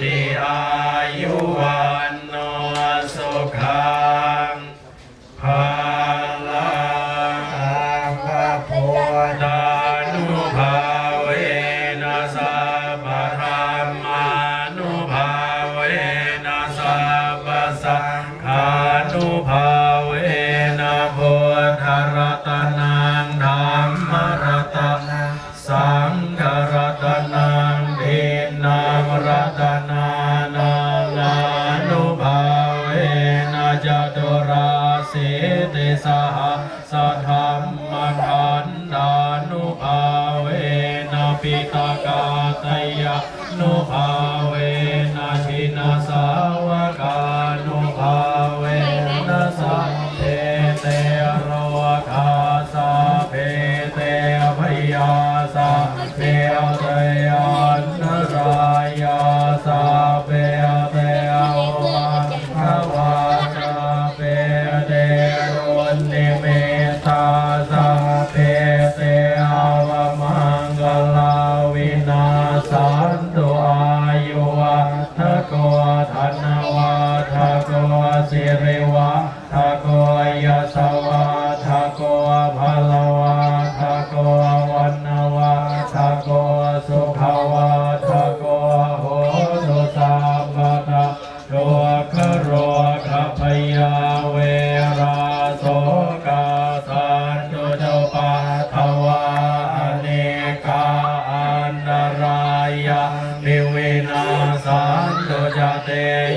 ติอายุวันโนสุขั ตุราสิติสหสธรรมขันธานุภาเวนะปิตากาตยะนุภาเวนะชินาสาวกานุภาเวนะสัพเพเตโรคาสาเพเตพยาสาเพเตยัน ริวัฒโกยสวัฒโกภะละวัฒโกวันนวัฒโกสุขวัฒโกโหตุสัมปทาโลกโรคพยาเวรา เต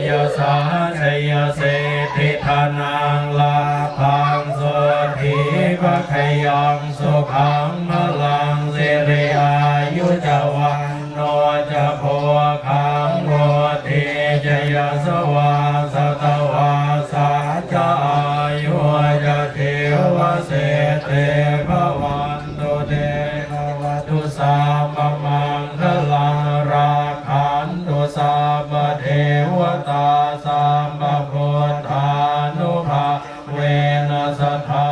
ยสาชยเสธิธานังลาพังโสธีภคยังสุขังพลังสิริอายุจวันโนจะโพคังโมทีจยสวาสตวาสาจายุจะเทวเสเท มเทวตาสัมปโพธานุภาเวนสัทธา